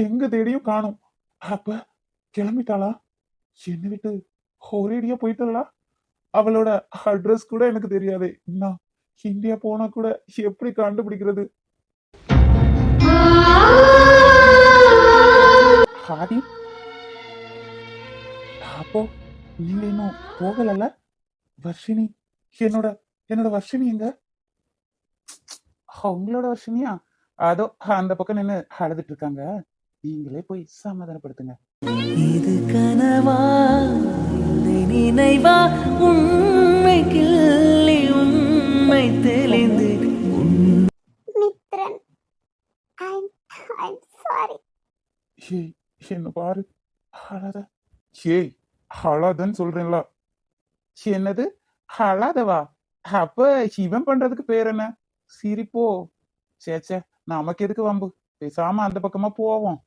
எங்க தேடியும் காணும். அப்ப கிளம்பிட்டாளா? என்ன விட்டு ஒரேடியா போயிட்டாளா? அவளோட அட்ரஸ் கூட எனக்கு தெரியாதே. நான் இந்தியா போனா கூட எப்படி கண்டுபிடிக்கிறது? ஹாரி அப்போ நீங்க இன்னும் போகலல்ல? வர்ஷினி என்னோட என்னோட வர்ஷினி எங்க? உங்களோட வர்ஷினியா? அதோ அந்த பக்கம் நின்று அழுதுட்டு இருக்காங்க. நீங்களே போய் சமாதானப்படுத்துங்க. இது கனவா? நினைவா? உண்மை கிள்ளி உண்மை தெளிந்து. மித்ரன் ஐம் ஐம் சாரி ஏய் என்ன பாரு. அழாத. ஏய் அழாதன்னு சொல்றேன்ல. என்னது? அழாதவா? அப்ப இவன் பண்றதுக்கு பேர் என்ன? சிரிப்போ. சே சே நமக்கு எதுக்கு வம்பு? பேசாம அந்த பக்கமா போவோம்.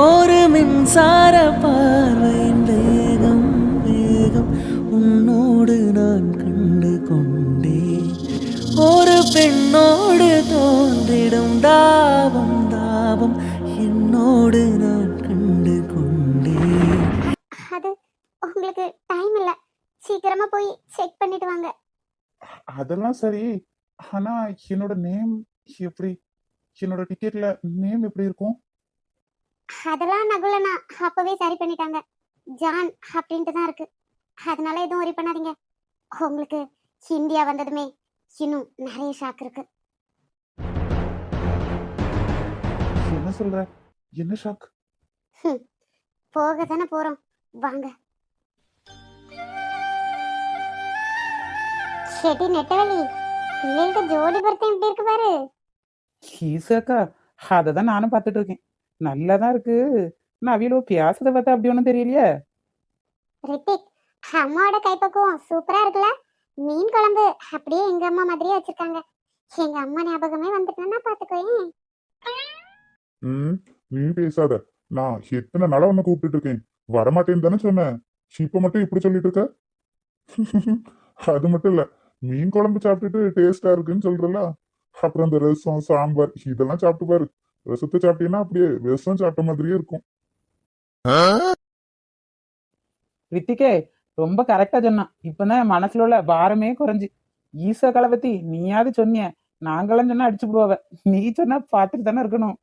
ஒரு மின்சார பார்வையின் வேகம் வேகம் உன்னோடு நான் கண்டு கொண்டேன் ஒரு பெண்ணோடு தோன்றிடும் தாபம் தாபம் என்னோடு நான் கண்டு கொண்டேன் அது உங்களுக்கு டைம் இல்ல. சீக்கிரமா போய் செக் பண்ணிட்டு வாங்க. அதெல்லாம் சரி. ஆனா என்னோட நேம் எப்படி? என்னோட டிக்கெட்ல நேம் எப்படி இருக்கும்? அதெல்லாம் நகுலனா அப்பவே சரி பண்ணிட்டாங்க. ஜான் அப்படின்ட்டு தான் இருக்கு. அதனால எதுவும் worry பண்ணாதீங்க. உங்களுக்கு இந்தியா வந்ததுமே இன்னும் நிறைய ஷாக் இருக்கு. என்ன சொல்ற? என்ன ஷாக் போக தானே போறோம். வாங்க. செடி நெட்டவழி பிள்ளைகளுக்கு ஜோடி பொருத்தம் எப்படி இருக்கு பாரு. ஈஸாக்கா அதை தான் நானும் பார்த்துட்டு இருக்கேன். நல்லா தான் இருக்கு. நான் அவியலோ பேசுறத பார்த்தா அப்படி ஒன்றும் தெரியலையே? ரித்திக் அம்மாவோட கைப்பக்குவம் சூப்பரா இருக்குல்ல? மீன் குழம்பு அப்படியே எங்க அம்மா மாதிரியே வச்சிருக்காங்க. எங்க அம்மா ஞாபகமே வந்துட்டுன்னா பாத்துக்கோயேன் ம் நீ பேசாத. நான் எத்தனை நாளா உன்னை கூப்பிட்டு இருக்கேன். வரமாட்டேன்னு தானே சொன்னேன். இப்ப மட்டும் இப்படி சொல்லிட்டு இருக்க? அது மட்டும் இல்ல. மீன் குழம்பு சாப்பிட்டுட்டு டேஸ்டா இருக்குன்னு சொல்றல அப்புறம் இந்த ரசம் சாம்பார் இதெல்லாம் சாப்பிட்டு பாரு. ரசத்தை சாப்பிட்டீங்கன்னா அப்படியே விஷம் சாப்பிட்ட மாதிரியே இருக்கும். ரித்திகே ரொம்ப கரெக்டா சொன்னான். இப்பதான் என் மனசுல உள்ள பாரமே குறைஞ்சு. ஈசாக்களை பத்தி நீயாவது சொன்னிய. நாங்களும் சொன்னா அடிச்சு போடுவ நீ சொன்னா பார்த்துட்டு தானே இருக்கணும்.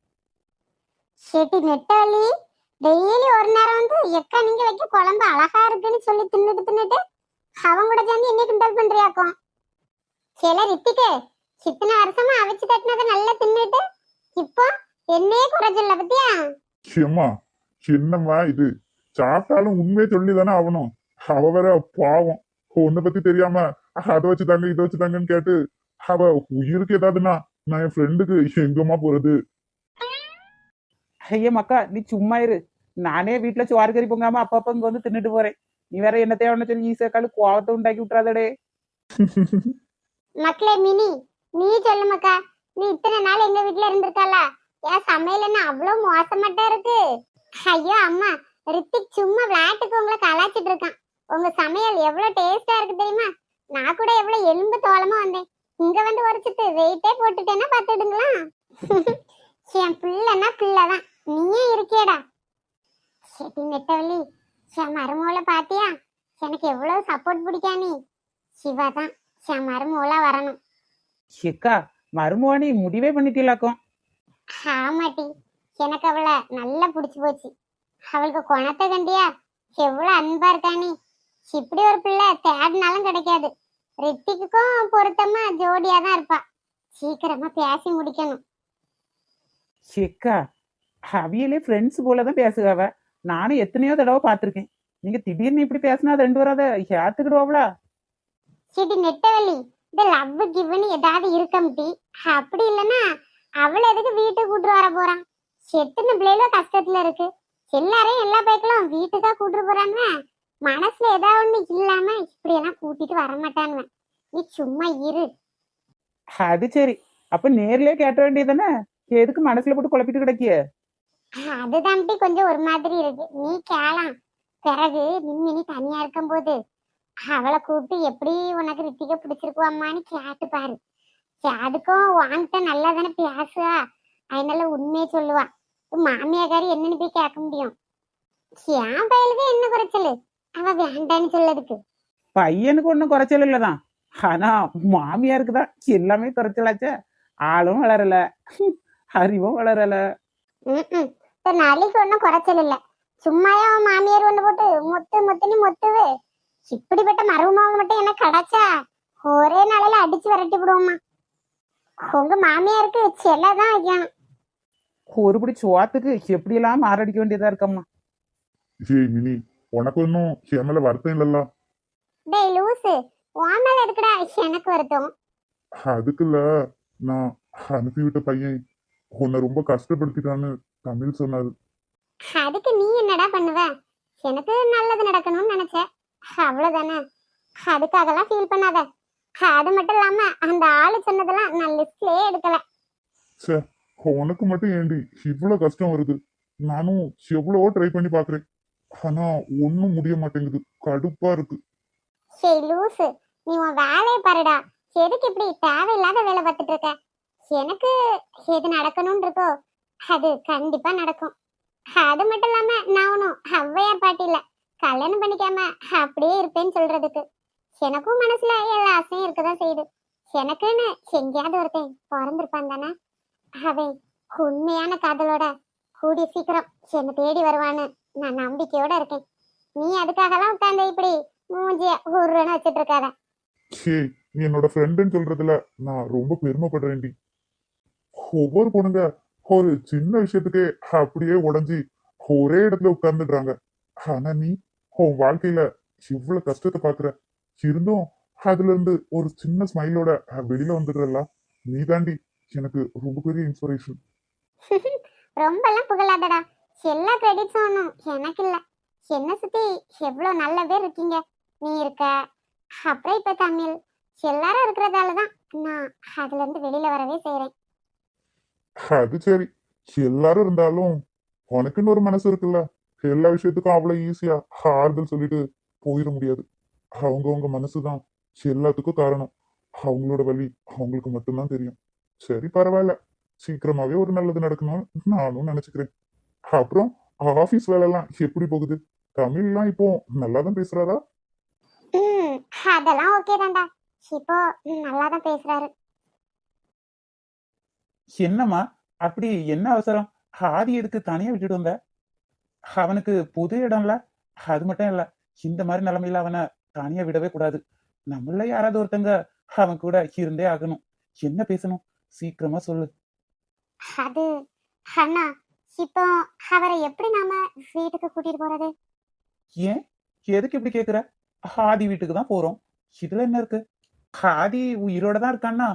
செடி நெட்டவழி டெய்லி ஒரு நேரம் வந்து எக்கா நீங்க வைக்க குழம்பு அழகா இருக்குன்னு சொல்லி தின்னுட்டு தின்னுட்டு அவங்க கூட சேர்ந்து என்ன கிண்டல் பண்றியாக்கும். சில ரித்திக்கு இத்தனை வருஷமா அவிச்சு கட்டினதை நல்லா தின்னுட்டு இப்போ என்னையே குறைச்சில்ல பத்தியா? ஏம்மா என்னம்மா இது. சாப்பிட்டாலும் உண்மையை சொல்லி தானே ஆகணும். அவ வேற பாவம். உன்னை பத்தி தெரியாம அதை வச்சு தாங்க இதை வச்சு தாங்கன்னு கேட்டு அவ உயிருக்கு ஏதாவதுன்னா நான் என் ஃப்ரெண்டுக்கு எங்கம்மா போறது? ஐயா மக்கா நீ சும்மா இரு. நானே வீட்டுல சோறு கறி பொங்காம அப்பப்ப இங்க வந்து தின்னுட்டு போறேன். நீ வேற என்ன தேவைன்னு சொல்லி ஈசாக்காlu கோவத்தை உண்டாக்கி விட்டுறாதடே. மக்களே மினி நீ சொல்லு மக்கா. நீ இத்தனை நாள் எங்க வீட்ல இருந்திருக்கல ஏன் சமையல் என்ன அவ்வளவு மோசமாட்டா இருக்கு? ஐயோ அம்மா ரித்திக் சும்மா விளையாட்டுக்கு உங்களை கலாச்சிட்டு இருக்கான். உங்க சமையல் எவ்வளவு டேஸ்டா இருக்கு தெரியுமா? நான் கூட எவ்வளவு எலும்பு தோலமா வந்தேன். இங்க வந்து உரைச்சிட்டு வெயிட்டே போட்டுட்டேன்னா பாத்துடுங்களா என் பிள்ளைன்னா பிள்ளைதான். நீயே இருக்கியடா. சரி நெட்டவள்ளி என் மருமகளை பாத்தியா? எனக்கு எவ்வளவு சப்போர்ட் பிடிக்கா நீ? சிவா தான். என் மருமகளா வரணும். சிக்கா மருமவாணி முடிவே பண்ணிட்டீங்களாக்கும் ஆமாட்டி எனக்கு அவளை நல்லா பிடிச்சு போச்சு. அவளுக்கு குணத்தை கண்டியா? எவ்வளவு அன்பா இருக்கா நீ? இப்படி ஒரு பிள்ளை தேடினாலும் கிடைக்காது. ரித்திக்குக்கும் பொருத்தமா ஜோடியா தான் இருப்பா. சீக்கிரமா பேசி முடிக்கணும். ஏக்கா அவியலே ஃப்ரெண்ட்ஸ் போல தான் பேசுகாவ. நானும் எத்தனையோ தடவை பார்த்திருக்கேன். நீங்க திடீர்னு இப்படி பேசினா அது ரெண்டு வராத ஏத்துக்கிடுவாங்களா சிடி நெட்டவள்ளி இந்த லவ் கிவ்னு ஏதாவது இருக்கம்டி அப்படி இல்லைன்னா அவளை எதுக்கு வீட்டுக்கு கூட்டு வர போறான்? எத்தனை பிள்ளைகளோ கஷ்டத்துல இருக்கு. எல்லாரையும் எல்லா பைக்கெல்லாம் வீட்டுக்கா கூட்டு போறாங்க மனசுல ஏதாவது ஒண்ணு இல்லாம இப்படி எல்லாம் கூட்டிட்டு வர மாட்டானுவன் நீ சும்மா இரு. அது சரி. அப்ப நேர்லயே கேட்ட வேண்டியதானே எதுக்கு மனசுல போட்டு குழப்பிட்டு கிடக்கிய? அதுதான்டி கொஞ்சம் ஒரு மாதிரி இருக்கு. நீ கேளாம். பிறகு மின்மினி தனியா இருக்கும்போது அவளை கூப்பிட்டு எப்படி உனக்கு ரித்திக பிடிச்சிருக்கோ அம்மான்னு கேட்டு பாரு. சரி, அதுக்கும் வாங்கிட்ட நல்லா தானே பேசுவா? அதனால உண்மையை சொல்லுவா. மாமியாக்காரி என்னன்னு போய் கேட்க முடியும். என் பயலுக்கு என்ன குறைச்சலு? அவ வேண்டான்னு சொல்லதுக்கு. பையனுக்கு ஒன்றும் குறைச்சல் இல்லதான். ஆனா மாமியாருக்கு தான் எல்லாமே குறைச்சலாச்சே. ஆளும் வளரல. அறிவும் வளரல. நாளைக்கு ஒன்றும் குறைச்சல் இல்ல. சும்மாயே அவன் மாமியார் ஒண்ணு போட்டு மொத்து மொத்துன்னு மொத்துவு. இப்படிப்பட்ட மருமக மட்டும் என்ன கிடைச்சா ஒரே நாளையில அடிச்சு விரட்டி விடுவோமா உங்க மாமியாருக்கு செல்லதான் வைக்கணும். ஒருபடி சோத்துக்கு எப்படியெல்லாம் மாரடிக்க வேண்டியதா இருக்கம்மா? ஏய் மினி உனக்கு ஒன்றும் என் மேல வருத்தம் இல்லல்ல? டேய் லூசு உன் மேல இருக்குடா எனக்கு வருத்தம். அதுக்கு இல்ல நான் அனுப்பி விட்ட பையன் உன்னை ரொம்ப கஷ்டப்படுத்திட்டான்னு தமிழ் சொன்னாரு. அதுக்கு நீ என்னடா பண்ணுவ? எனக்கு நல்லது நடக்கணும்னு நினைச்சேன் அவ்வளவுதானே? அதுக்காகலாம் ஃபீல் பண்ணாத. அது மட்டும் இல்லாம அந்த ஆளு சொன்னதெல்லாம் நான் லிஸ்ட்லயே எடுக்கல. ச்சே உனக்கு மட்டும் ஏண்டி? இவ்வளோ கஷ்டம் வருது. நானும் எவ்வளவோ ட்ரை பண்ணி பார்க்கறேன் ஆனா ஒன்றும் முடிய மாட்டேங்குது. கடுப்பா இருக்கு. சரி லூசு. நீ உன் வேலையை பாருடா. எதுக்கு இப்படி தேவையில்லாத வேலை பார்த்துட்டு இருக்க? எனக்கு எது நடக்கணும்னு இருக்கோ அது கண்டிப்பா நடக்கும். அது மட்டும் இல்லாம நான் ஒன்றும் ஔவையார் பாட்டி இல்ல கல்யாணம் பண்ணிக்காம அப்படியே இருப்பேன்னு சொல்றதுக்கு. எனக்கும் மனசுல எல்லா ஆசையும் இருக்கதான் செய்யுது. எனக்குன்னு எங்கேயாவது ஒருத்தன் பிறந்திருப்பான் தானே? அவன் உண்மையான காதலோட கூடிய சீக்கிரம் என்னை தேடி வருவான்னு நான் நம்பிக்கையோட இருக்கேன். நீ அதுக்காகலாம் உட்காந்து இப்படி மூஞ்சிய உருன்னு வச்சிட்டு இருக்காத சே நீ என்னோட ஃப்ரெண்டுன்னு சொல்றதுல நான் ரொம்ப பெருமைப்படுறேன்டி. ஒவ்வொரு பொண்ணுங்க ஒரு சின்ன விஷயத்துக்கே அப்படியே உடஞ்சி ஒரே இடத்துல உட்கார்ந்துடுறாங்க. ஆனா நீ உன் வாழ்க்கையில இவ்வளவு கஷ்டத்தை பாக்குற இருந்தும் அதுல இருந்து ஒரு சின்ன ஸ்மைலோட வெளியில வந்துடுறல நீ தாண்டி எனக்கு ரொம்ப பெரிய இன்ஸ்பிரேஷன் ரொம்பலாம் புகழாதடா. எல்லா கிரெடிட்ஸும் ஒன்றும் எனக்கு இல்ல. என்ன சுத்தி எவ்வளவு நல்ல பேர் இருக்கீங்க? நீ இருக்க. அப்புறம் இப்ப தமிழ். எல்லாரும் இருக்கிறதால தான் நான் அதுல இருந்து வெளியில வரவே செய்றேன். அது சரி. எல்லாரும் இருந்தாலும் உனக்குன்னு ஒரு மனசு இருக்குல்ல. எல்லா விஷயத்துக்கும் அவ்வளவு ஈஸியா ஆறுதல் சொல்லிட்டு போயிட முடியாது. அவங்கவங்க மனசுதான். எல்லாத்துக்கும் காரணம். அவங்களோட வழி அவங்களுக்கு மட்டும்தான் தெரியும். சரி பரவாயில்ல. சீக்கிரமாவே ஒரு நல்லது நடக்கணும்னு நானும் நினைச்சுக்கிறேன். அப்புறம் ஆபீஸ் வேலை எல்லாம் எப்படி போகுது? தமிழ்லாம் இப்போ நல்லா தான் பேசுறாரா அதெல்லாம் ஓகே தான்டா. இப்போ நல்லா தான் பேசுறாரு. என்னம்மா? அப்படி என்ன அவசரம்? ஆதி எதுக்கு தனியா விட்டுட்டு வந்த? அவனுக்கு புது இடம்ல? அது மட்டும் இல்ல இந்த மாதிரி நிலைமையில அவனை தனியா விடவே கூடாது. நம்மள யாராவது ஒருத்தங்க அவன் கூட இருந்தே ஆகணும். என்ன பேசணும்? சீக்கிரமா சொல்லு. அது அண்ணா இப்போ அவரை எப்படி நாம வீட்டுக்கு கூட்டிட்டு போறது? ஏன்? எதுக்கு இப்படி கேக்குற? ஆதி வீட்டுக்கு தான் போறோம். இதுல என்ன இருக்கு? ஆதி உயிரோட தான் இருக்கான்னா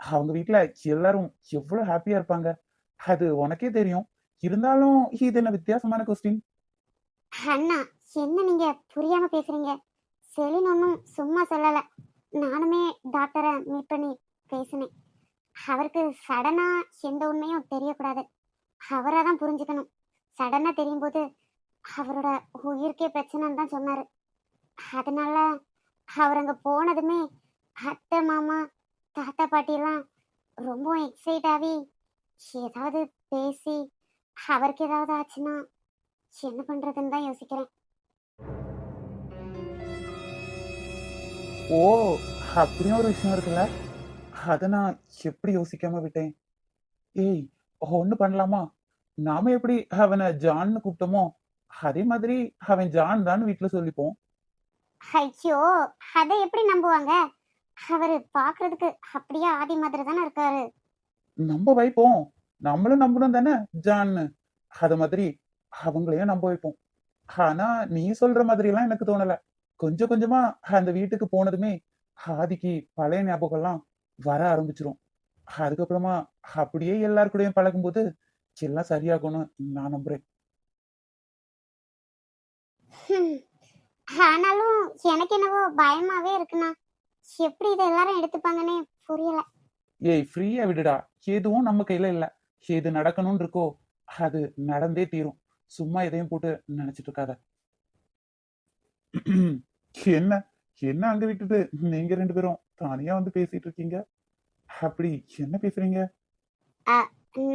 அவங்க வீட்ல எல்லாரும் எவ்வளவு ஹாப்பியா இருப்பாங்க? அது உனக்கே தெரியும். இருந்தாலும் இது என்ன வித்தியாசமான கொஸ்டின் அண்ணா என்ன நீங்க புரியாம பேசுறீங்க? செலின் ஒன்றும் சும்மா சொல்லல. நானுமே டாக்டரை மீட் பண்ணி பேசினேன். அவருக்கு சடனா எந்த உண்மையும் தெரியக்கூடாது. அவரை தான் புரிஞ்சுக்கணும். சடனா தெரியும் போது அவரோட உயிருக்கே பிரச்சனைன்னு தான் சொன்னாரு. அதனால அவர் அங்க போனதுமே அத்தை மாமா தாத்தா பாட்டிலாம் ரொம்ப எக்ஸைட் ஆகி ஏதாவது பேசி அவருக்கு ஏதாவது ஆச்சுன்னா என்ன பண்றதுன்னு தான் யோசிக்கிறேன். ஓ அப்படியும் ஒரு விஷயம் இருக்குல்ல? அதை நான் எப்படி யோசிக்காம விட்டேன்? ஏய் ஒண்ணு பண்ணலாமா? நாம எப்படி அவனை ஜான்னு கூப்பிட்டோமோ அதே மாதிரி அவன் ஜான் தான் வீட்டுல சொல்லிப்போம். ஐயோ அதை எப்படி நம்புவாங்க? அவரு பாக்குறதுக்கு அப்படியே ஆதி மாதிரி தானே இருக்காரு. நம்ப வைப்போம். நம்மளும் நம்பணும் தானே ஜான்னு. அத மாதிரி அவங்களையும் நம்ப வைப்போம். ஆனா நீ சொல்ற மாதிரி எல்லாம் எனக்கு தோணல. கொஞ்சம் கொஞ்சமா அந்த வீட்டுக்கு போனதுமே ஆதிக்கு பழைய ஞாபகம்லாம் வர ஆரம்பிச்சிரும். அதுக்கப்புறமா அப்படியே எல்லார் கூடயும் பழகும்போது எல்லாம் சரியாகும்னு நான் நம்புறேன். ஆனாலும் எனக்கு என்னவோ பயமாவே இருக்குண்ணா. எப்படி இதை எல்லாரும் எடுத்துப்பாங்கன்னே புரியல. ஏய் ஃப்ரீயா விடுடா. எதுவும் நம்ம கையில இல்ல. எது நடக்கணும்னு இருக்கோ அது நடந்தே தீரும். சும்மா எதையும் போட்டு நினைச்சிட்டு இருக்காத. என்ன? என்ன அங்க விட்டுட்டு? நீங்க ரெண்டு பேரும் தனியா வந்து பேசிட்டு இருக்கீங்க? அப்படி என்ன பேசுறீங்க?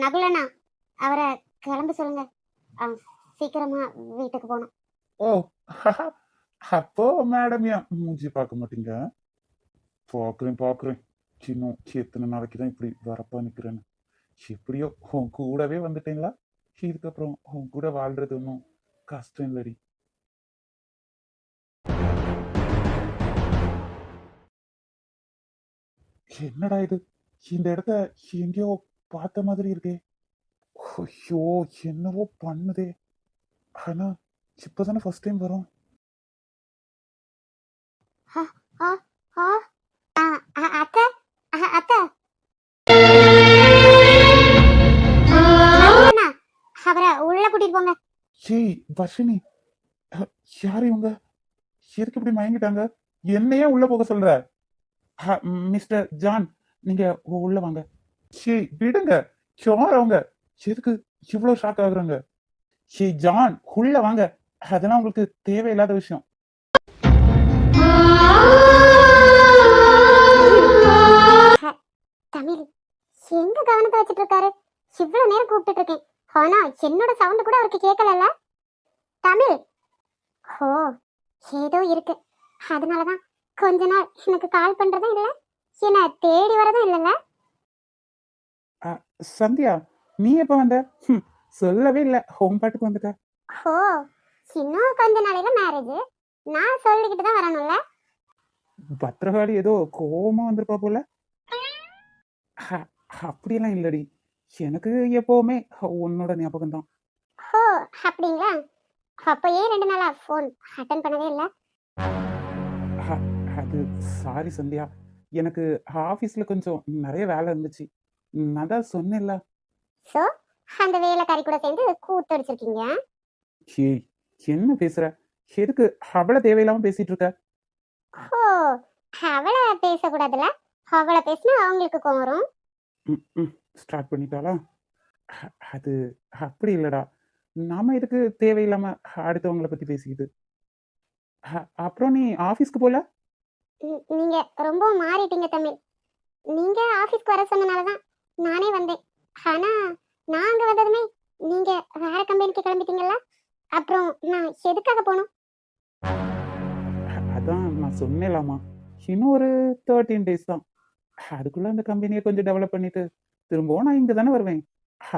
நகுலண்ணா அவரை கிளம்ப சொல்லுங்க. சீக்கிரமா வீட்டுக்கு போகணும். ஓ அப்போ மேடம் ஏன் மூஞ்சி பார்க்க மாட்டீங்க? பார்க்குறேன் பார்க்குறேன். சின்ன எத்தனை நாளைக்கு தான் இப்படி வரப்பா நிற்கிறேன்னு எப்படியோ உன் கூடவே வந்துட்டீங்களா இதுக்கப்புறம் உன் கூட வாழ்றது ஒன்றும் கஷ்டம் இல்லடி. என்னடா இது? இந்த இடத்த எங்கேயோ பார்த்த மாதிரி இருக்கே. ஐயோ என்னவோ பண்ணுதே. ஆனா இப்பதானே ஃபர்ஸ்ட் டைம் வரும். அவரை உள்ள கூட்டிட்டு போங்க. ஏய் வர்ஷினி யார் இவங்க? எதுக்கு இப்படி மயங்கிட்டாங்க? என்னையே உள்ள போக சொல்ற? மிஸ்டர் ஜான் நீங்க உள்ள வாங்க. ஷே விடுங்க. யார் அவங்க? எதுக்கு இவ்வளவு ஷாக் ஆகுறாங்க? ஷே ஜான் உள்ள வாங்க. அதெல்லாம் உங்களுக்கு தேவையில்லாத விஷயம். தமிழ் எங்க கவனத்தை வச்சிட்டு இருக்காரு? இவ்வளவு நேரம் கூப்பிட்டு இருக்கேன். ஆனா என்னோட சவுண்ட் கூட அவருக்கு கேட்கலல்ல? தமிழ் ஓ ஏதோ இருக்கு. அதனாலதான் கொஞ்ச நாள். எனக்கு கால் பண்றதும் இல்ல. என்ன தேடி வரதும் இல்லல்ல சந்தியா நீ எப்ப வந்த? சொல்லவே இல்ல. ஹோம் பாட்டுக்கு வந்துட்ட. ஓ இன்னும் கொஞ்ச நாளையில மேரேஜ் நான் சொல்லிக்கிட்டு தான் வரணும்ல. பத்திரகாளி ஏதோ கோவமா வந்திருப்பா போல. அப்படியெல்லாம் இல்லடி. எனக்கு எப்பவுமே உன்னோட ஞாபகம் தான் ஓ அப்படிங்களா? அப்ப ஏன் ரெண்டு நாளா ஃபோன் அட்டன் பண்ணவே இல்ல. அது சாரி சந்தியா. எனக்கு ஆஃபீஸ்ல கொஞ்சம் நிறைய வேலை இருந்துச்சு. நான் தான் சொன்னேன்ல. சோ அந்த வேலைக்காரி கூட சேர்ந்து கூத்தடிச்சிருக்கீங்க ஏய் என்ன பேசுற? எதுக்கு அவளை தேவையில்லாம பேசிட்டு இருக்க? ஓ அவளை பேசக்கூடாதுல அவளை பேசினா அவங்களுக்கு கோவம் வரும். ஸ்டார்ட் பண்ணிட்டாளா? அது அப்படி இல்லடா. நாம எதுக்கு தேவையில்லாம அடுத்தவங்கள பத்தி பேசிக்கிட்டு? அ- அப்புறம் நீ ஆஃபீஸ்க்கு போல? நீங்க ரொம்ப மாறிட்டீங்க தமிழ். நீங்க ஆபீஸ்க்கு வர சொன்னனாலதான் நானே வந்தேன். ஆனா நான் அங்க வந்ததுமே நீங்க வேற கம்பெனிக்கு கிளம்பிட்டீங்கல்ல? அப்புறம் நான் எதுக்காக போகணும் அதான் நான் சொன்னேலாமா இன்னும் ஒரு தேர்ட்டீன் டேஸ் தான். அதுக்குள்ள அந்த கம்பெனியை கொஞ்சம் டெவலப் பண்ணிட்டு திரும்பவும் நான் இங்க தானே வருவேன்.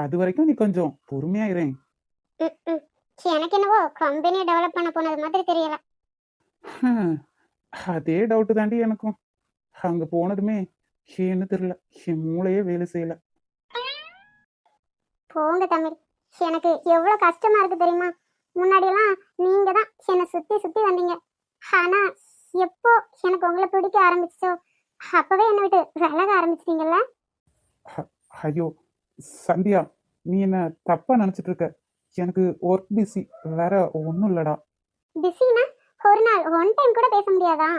அது வரைக்கும் நீ கொஞ்சம் பொறுமையா இரேன். எனக்கு என்னவோ கம்பெனியை டெவலப் பண்ண போனது மாதிரி தெரியல. அதே டவுட்டு தாண்டி எனக்கும். அங்க போனதுமே ஏன்னு தெரியல. என் மூளையே வேலை செய்யல. போங்க தமிழ். எனக்கு எவ்வளவு கஷ்டமா இருக்கு தெரியுமா? முன்னாடியெல்லாம் நீங்க தான் என்னை சுத்தி சுத்தி வந்தீங்க. ஆனா எப்போ எனக்கு உங்களை பிடிக்க ஆரம்பிச்சோ அப்பவே என்னை விட்டு விலக ஆரம்பிச்சிட்டீங்கல்ல? ஐயோ சந்தியா நீ என்ன தப்பா நினைச்சிட்டு இருக்க? எனக்கு ஒர்க் பிஸி வேற ஒன்றும் இல்லடா. பிஸினா ஒரு நாள் ஒன் டைம் கூட பேச முடியாதா?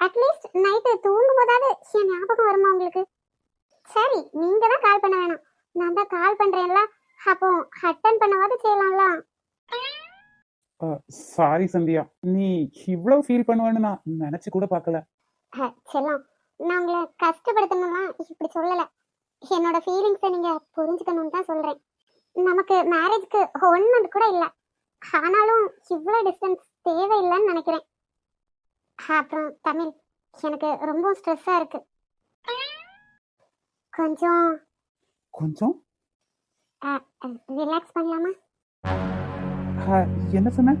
அட்லீஸ்ட் நைட்டு தூங்கும் போதாவது என் ஞாபகம் வருமா உங்களுக்கு? சரி நீங்க தான் கால் பண்ண வேணாம். நான் தான் கால் பண்றேன்ல. அப்போ அட்டன் பண்ணவாது செய்யலாம்ல? சாரி சந்தியா. நீ இவ்வளவு ஃபீல் பண்ணுவேன்னு நான் நினைச்சு கூட பார்க்கல. செல்லம் நான் உங்களை கஷ்டப்படுத்தணும்லாம் இப்படி சொல்லல. என்னோட ஃபீலிங்ஸை நீங்க புரிஞ்சுக்கணும்னு தான் சொல்றேன். நமக்கு மேரேஜ்க்கு ஒன் மந்த் கூட இல்ல. ஆனாலும் இவ்வளோ டிஸ்டன்ஸ் தேவையில்லைன்னு நினைக்கிறேன். அப்புறம் தமிழ். எனக்கு ரொம்ப ஸ்ட்ரெஸ்ஸா இருக்கு. கொஞ்சம் கொஞ்சம்? ரிலாக்ஸ் பண்ணலாமா? என்ன சொன்ன?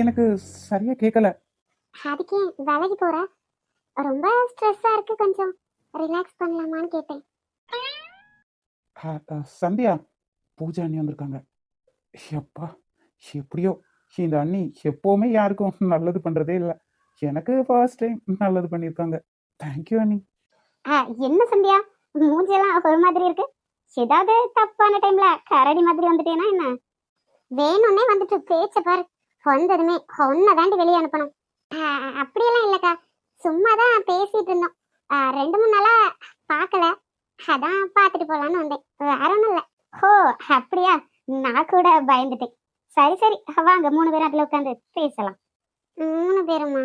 எனக்கு சரியா கேட்கல அதுக்கே விலகி போற? ரொம்ப ஸ்ட்ரெஸ்ஸா இருக்கு கொஞ்சம். ரிலாக்ஸ் பண்ணலாமான்னு கேட்டேன். சந்தியா பூஜா அண்ணி வந்திருக்காங்க. எப்பா எப்படியோ இந்த அண்ணி எப்போவுமே யாருக்கும் நல்லது பண்றதே இல்லை. எனக்கு ஃபர்ஸ்ட் டைம் நல்லது பண்ணியிருக்காங்க தேங்க்யூ அண்ணி. ஆ, என்ன சந்தியா? மூஞ்செல்லாம் ஒரு மாதிரி இருக்கு. ஏதாவது தப்பான டைம்ல கரடி மாதிரி வந்துட்டேனா என்ன? வேணும்னே வந்துட்டு பேச்ச பாரு. வந்ததுமே ஒன்ன தாண்டி வெளியே அனுப்பணும். அப்படியெல்லாம் இல்லக்கா. சும்மா தான் பேசிட்டு இருந்தோம். ரெண்டு மூணு நாளா பார்க்கல. அதான் பார்த்துட்டு போகலான்னு வந்தேன். வேற ஒன்றும் இல்லை. ஓ அப்படியா? நான் கூட பயந்துட்டேன். சரி சரி. வாங்க மூணு பேரும் அதில் உட்காந்து பேசலாம். மூணு பேருமா?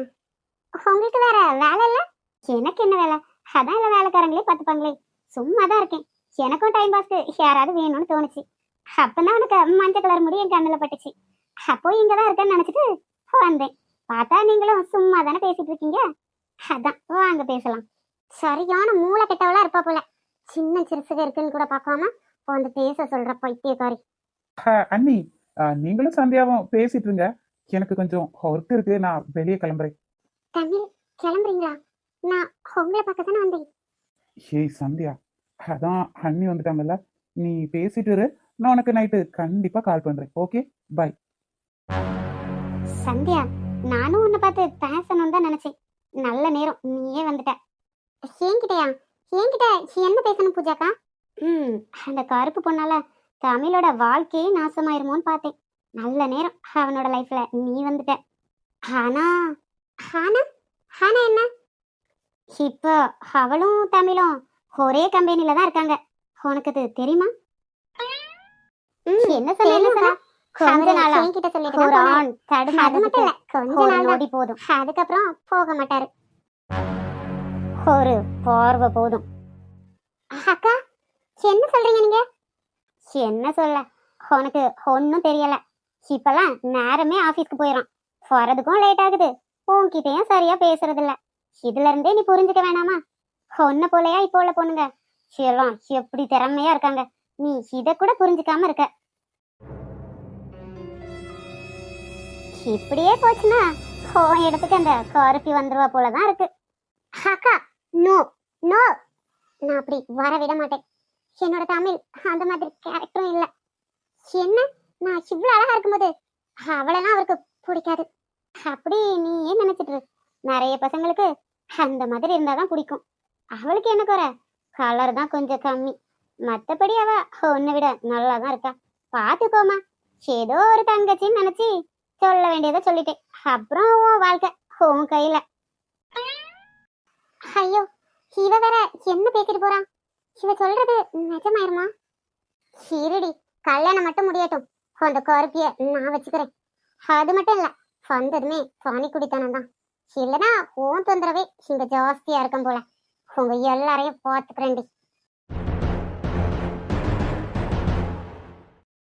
உங்களுக்கு வேற வேலை இல்லை? எனக்கு என்ன வேலை? அதான் இல்லை வேலைக்காரங்களே பார்த்துப்பாங்களே. சும்மா தான் இருக்கேன். எனக்கும் டைம் பாஸ்க்கு யாராவது வேணும்னு தோணுச்சு. அப்பதான் உனக்கு மஞ்சள் கலர் முடி என் கண்ணுல பட்டுச்சு. அப்போ இங்க தான் இருக்கேன்னு நினைச்சிட்டு வந்தேன். பார்த்தா நீங்களும் சும்மா தானே பேசிட்டு இருக்கீங்க? அதான் வாங்க பேசலாம். சரியான மூளை கெட்டவளா இருப்பா போல. சின்ன சிறுசுக இருக்குன்னு கூட பார்க்காம வந்து பேச சொல்ற பைத்தியக்காரி. அண்ணி நீங்களும் சந்தியாவும் பேசிட்டு இருங்க எனக்கு கொஞ்சம் ஒர்க் இருக்கு. நான் வெளியே கிளம்புறேன். தமிழ் கிளம்புறீங்களா? நான் உங்களை பார்க்க தானே வந்தேன். ஏய் சந்தியா. அதான் அண்ணி வந்துட்டாங்கல்ல. நீ பேசிட்டு இரு. நான் உனக்கு நைட்டு கண்டிப்பா கால் பண்றேன். ஓகே பாய் சந்தியா நானும் உன்னை பார்த்து பேசணும்னு தான் நினைச்சேன். நல்ல நேரம். நீயே வந்துட்ட. என்கிட்டயா என்கிட்ட என்ன பேசணும் பூஜாக்கா? ம் அந்த கருப்பு பொண்ணால தமிழோட வாழ்க்கையே நாசமாயிருமோன்னு பார்த்தேன். நல்ல நேரம் அவனோட லைஃப்ல நீ வந்துட்ட. ஆனா ஆனா ஆனா என்ன? இப்போ அவளும் தமிழும் ஒரே கம்பெனில தான் இருக்காங்க. உனக்கு அது தெரியுமா? என்ன சொல்ல என்ன சொல்ல கொஞ்ச நாளா. என்கிட்ட சொல்லிட்டு ஒரு ஆண் தடுமாறு கொஞ்ச நாள் நொடி போதும். அதுக்கப்புறம் போக மாட்டாரு. ஒரு பார்வை போதும். அக்கா என்ன சொல்றீங்க நீங்க? என்ன சொல்ல? உனக்கு ஒன்னும் தெரியல. இப்பெல்லாம் நேரமே ஆபீஸ்க்கு போயிடும் போறதுக்கும் லேட் ஆகுது. உன்கிட்டயும் சரியா பேசுறது இல்ல இதுல இருந்தே நீ புரிஞ்சுக்க வேணாமா? ஒன்ன போலயா இப்போ உள்ள பொண்ணுங்க? எல்லாம் எப்படி திறமையா இருக்காங்க. நீ இத கூட புரிஞ்சுக்காம இருக்க. இப்படியே போச்சுன்னா ஓ இடத்துக்கு அந்த கருப்பி வந்துருவா போலதான் இருக்கு. அக்கா நோ நோ நான் அப்படி வர விட மாட்டேன். என்னோட தமிழ் அந்த மாதிரி கேரக்டரும் இல்ல. என்ன? நான் இவ்வளவு அழகா இருக்கும்போது அவளெல்லாம் அவருக்கு பிடிக்காது. அப்படி நீ ஏன் நினைச்சிட்டு நிறைய பசங்களுக்கு அந்த மாதிரி இருந்தாதான் பிடிக்கும். அவளுக்கு என்ன குறை? கலர் தான் கொஞ்சம் கம்மி. மத்தபடி அவ உன்னை விட நல்லா தான் இருக்கா. பாத்துக்கோமா ஏதோ ஒரு தங்கச்சின்னு நினைச்சு சொல்ல வேண்டியதை சொல்லிட்டேன். அப்புறம் உன் வாழ்க்கை உன் கையில. ஐயோ இவ வேற என்ன பேசிட்டு போறான்? இவ சொல்றது நிஜமாயிருமா? இருடி கல்யாணம் மட்டும் முடியட்டும். அந்த கோரிக்கைய நான் வச்சுக்கிறேன். அது மட்டும் இல்ல வந்ததுமே பானி குடித்தனம் தான். இல்லைன்னா ஓன் தொந்தரவே இங்க ஜாஸ்தியா இருக்கும் போல. உங்க எல்லாரையும் பார்த்துக்கிறேன்டி.